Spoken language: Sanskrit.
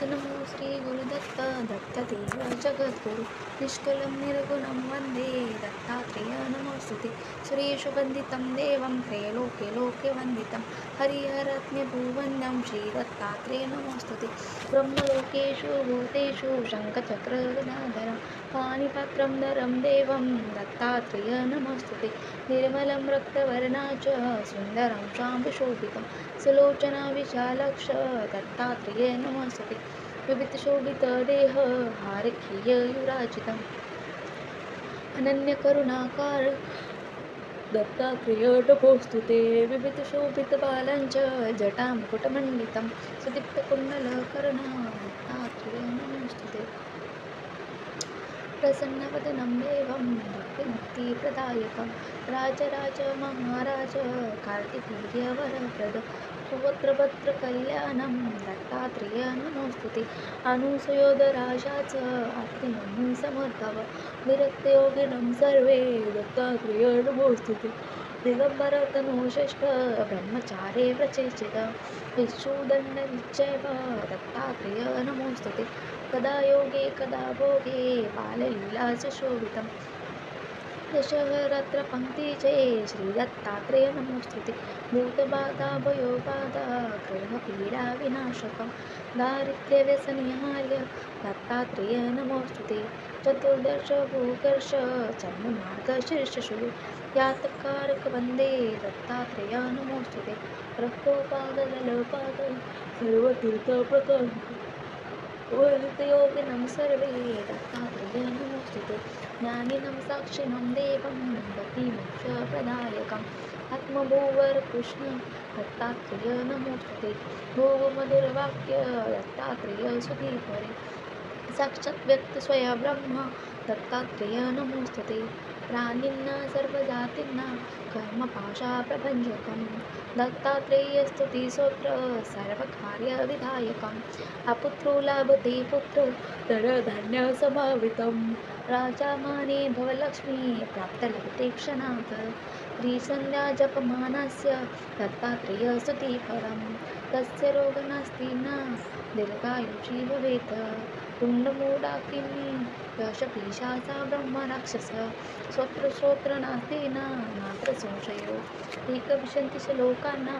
नमो श्री गुरुदत्त दत्तदेव जगद्गुरु निष्कलं निर्गुणं वन्दे दत्तात्रेय नमोस्तुते सुरेशवन्दितं देवं त्रैलोक्य लोके वन्दितं। हरिहरत्म्यभुवन्द्यं श्रीदत्तात्रेय नमोस्तुते ब्रह्मलोकेषु भूतेषु शङ्खचक्रगदाधरं पाणिपत्रं नरं देवं दत्तात्रेय नमोस्तुते निर्मलं रक्तवर्णा च सुन्दरं शाम्बशोभितं सुलोचना विशालक्ष दत्तात्रेय नमोस्तुते विविधशोभितदेह हारखीययुराजितम् अनन्यकरुणाकार दत्तात्रेय नमोस्तुते विविधशोभितबालं च जटामुकुटमण्डितं सुदीप्तकुण्डलकर्णा दत्तात्रेय नमोस्तुते प्रसन्नवदनं देवं भक्तिमुक्तिप्रदायकं राजराज महाराज कार्तिकीयवरप्रद सुभद्रभद्रकल्याणं दत्तात्रेय नमोस्तुते। अनुसयोधराजाच आत्मनं समर्भव विरक्तयोगिनं सर्वे दत्तात्रेय नमोस्तुते दिगम्बरतनुषष्ठ ब्रह्मचारे प्रचेचित विष्णुदण्डनिश्चैव दत्तात्रेय नमोस्तुते कदा योगे कदा भोगे बाललीला च शोभितं दशहरत्रपङ्क्तिजे श्रीदत्तात्रेय नमोस्तुते भूतबाधा भयोबाधा ग्रहपीडाविनाशकं दारिद्र्यव्यसनिहार्य दत्तात्रेय नमोस्तुते चतुर्दश भूकर्ष चर्ममार्गशीर्षशुलु यातकारकवन्दे दत्तात्रेय नमोस्तुते रक्तोपादलपाद सर्वतीर्थप्रकाश वरितयोगिनं सर्वे दत्तात्रेय नमोस्तुते ज्ञानिनं साक्षिणं देवं गतिमोक्षप्रदायकम् आत्मभूवरकृष्ण दत्तात्रेय नमोस्तुते भोगमधुरवाक्य दत्तात्रेय सुधीपरे साक्षात् व्यक्तस्वयं ब्रह्म दत्तात्रेय नमोस्तुते प्राणिन्ना सर्वजातींना कर्मपाशाप्रभञ्जकं दत्तात्रेयस्तुतिस्तोत्र सर्वकार्यविधायकम्। अपुत्रो लभते पुत्र राजा माने भवलक्ष्मी प्राप्तलभते क्षणात्। त्रिसन्ध्या जपमानस्य दत्तात्रेयस्तुतिपरं तस्य रोगः नास्ति न दीर्घायुषी भवेत् कुण्डमूडाकिनी यशपीशाचा ब्रह्मराक्षस स्वत्र नास्ति न मात्र संशयो एकविंशतिश लोकांना